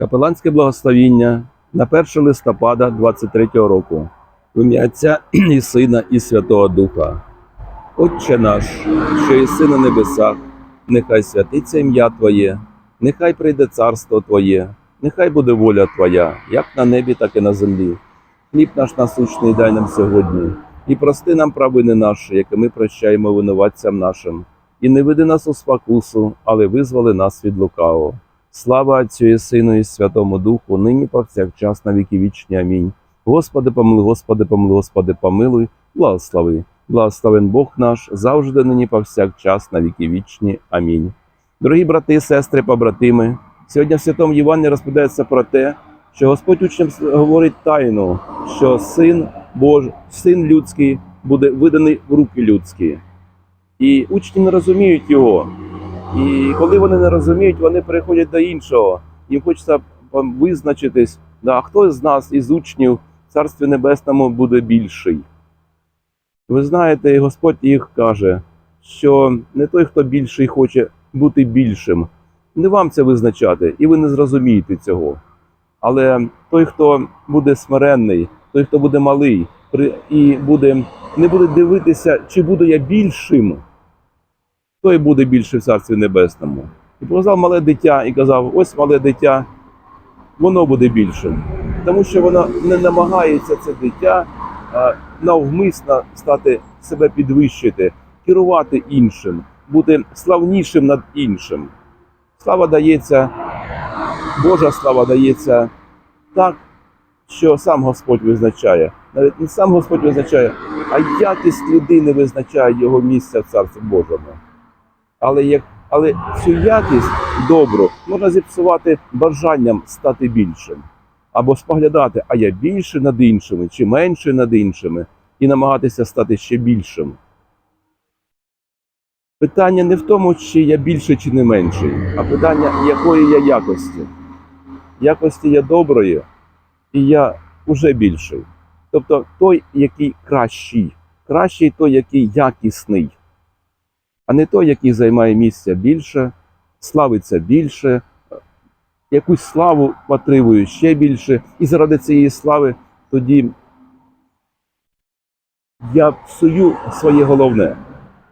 Капеланське благословіння на 1 листопада 23 року. В ім'я Отця і Сина і Святого Духа. Отче наш, що єси на небесах, нехай святиться ім'я Твоє, нехай прийде царство Твоє, нехай буде воля Твоя, як на небі, так і на землі. Хліб наш насущний дай нам сьогодні, і прости нам провини наші, які ми прощаємо винуватцям нашим, і не веди нас у спокусу, але визволи нас від лукавого. Слава Отцю і Сину і Святому Духу, нині повсякчас на віки вічні. Амінь. Господи, помилуй, Господи, помилуй, Господи, помилуй, благослови. Благословен Бог наш, завжди нині повсякчас на віки вічні. Амінь. Дорогі брати, сестри, побратими, сьогодні в Святому Євангелії розповідається про те, що Господь учням говорить тайну, що син Бож, син людський буде виданий в руки людські. І учні не розуміють його. І коли вони не розуміють, вони переходять до іншого. Їм хочеться визначитись, да, хто з нас, із учнів, в Царстві Небесному буде більший. Ви знаєте, Господь їх каже, що не той, хто більший хоче бути більшим, не вам це визначати, і ви не зрозумієте цього. Але той, хто буде смиренний, той, хто буде малий, і буде, не буде дивитися, чи буду я більшим, той буде більше в Царстві Небесному. І показав мале дитя і казав: ось мале дитя, воно буде більшим. Тому що воно не намагається це дитя навмисно стати себе підвищити, керувати іншим, бути славнішим над іншим. Слава дається, Божа слава дається так, що сам Господь визначає. Навіть не сам Господь визначає, а якість людини визначає його місце в Царстві Божому. Але як але цю якість добру можна зіпсувати бажанням стати більшим, або споглядати, а я більше над іншими чи менше над іншими, і намагатися стати ще більшим. Питання не в тому, чи я більше чи не менший, а питання, якої я якості. Якості я доброї, і я вже більший. Тобто той, який кращий, кращий той, який якісний а не той, який займає місця більше, славиться більше, якусь славу отримує ще більше, і заради цієї слави тоді я псую своє головне.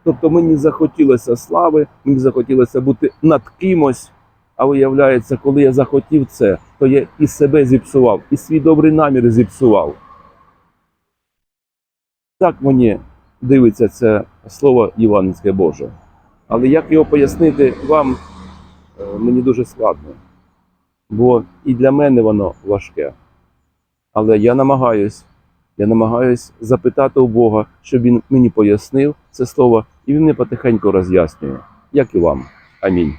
Тобто мені захотілося слави, мені захотілося бути над кимось, а виявляється, коли я захотів це, то я і себе зіпсував, і свій добрий намір зіпсував. Так мені дивиться це слово Євангельське Боже. Але як його пояснити вам, е, мені дуже складно. Бо і для мене воно важке. Але я намагаюсь, я намагаюсь запитати у Бога, щоб він мені пояснив це слово, і він мені потихеньку роз'яснює, як і вам. Амінь.